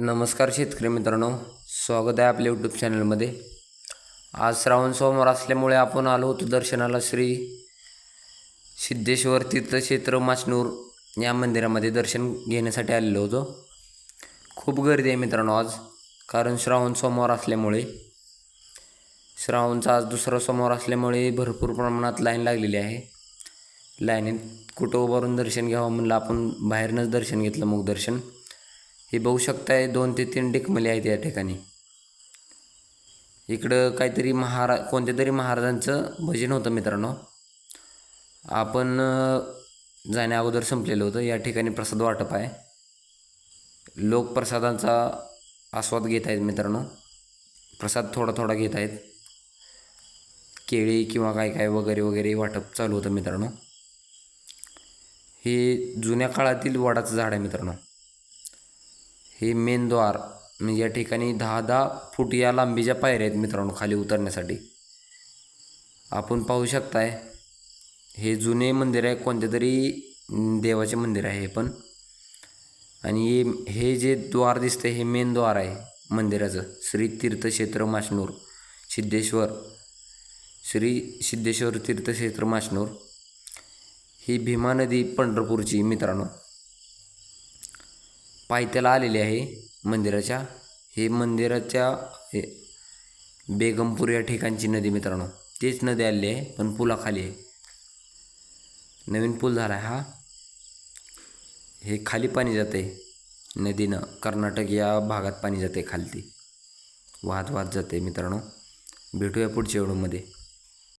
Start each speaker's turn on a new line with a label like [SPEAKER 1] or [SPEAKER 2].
[SPEAKER 1] नमस्कार शेतकरी मित्रांनो स्वागत आहे आपल्या यूट्यूब चॅनलमध्ये आज श्रावण सोमवार असल्यामुळे आपण आलो होतो दर्शनाला श्री सिद्धेश्वर तीर्थक्षेत्र माचनूर या मंदिरामध्ये दर्शन घेण्यासाठी आलेलो होतो. खूप गर्दी आहे मित्रांनो आज कारण श्रावण सोमवार असल्यामुळे श्रावणचा आज दुसरा सोमवार असल्यामुळे भरपूर प्रमाणात लाईन लागलेली आहे. लाईनीत कुठं उभारून दर्शन घ्यावं म्हणलं आपण बाहेरनंच दर्शन घेतलं मग दर्शन. हे बघू शकताय दोन ते तीन डेकमले आहेत या ठिकाणी. इकडं काहीतरी महारा कोणत्या तरी महाराजांचं भजन होतं मित्रांनो. आपण जाण्या अगोदर संपलेलं होतं. या ठिकाणी प्रसाद वाटप आहे. लोक प्रसादांचा आस्वाद घेत आहेत मित्रांनो. प्रसाद थोडा थोडा घेत आहेत. केळी किंवा काय काय वगैरे वगैरे वाटप चालू होतं मित्रांनो. हे जुन्या काळातील वडाचं झाड आहे मित्रांनो. हे मेन द्वार म्हणजे या ठिकाणी दहा दहा फूट या लांबीच्या पायऱ्या आहेत मित्रांनो खाली उतरण्यासाठी. आपण पाहू शकताय हे जुने मंदिर आहे कोणत्या तरी देवाचे मंदिर आहे हे पण. आणि हे हे जे द्वार दिसतंय हे मेन द्वार आहे मंदिराचं श्री तीर्थक्षेत्र माशनूर सिद्धेश्वर. श्री सिद्धेश्वर तीर्थक्षेत्र माशनूर. ही भीमा नदी पंढरपूरची मित्रांनो. पायथ्याला आलेली आहे मंदिराच्या. हे मंदिराच्या हे बेगमपूर या ठिकाणची नदी मित्रांनो. तेच नदी आलेली आहे पण पुलाखाली आहे. नवीन पूल झाला आहे हा. हे खाली पाणी जाते नदीनं कर्नाटक या भागात पाणी जाते खालती. वाहत वाहत जाते मित्रांनो. भेटूया पुढच्या व्हिडिओमध्ये.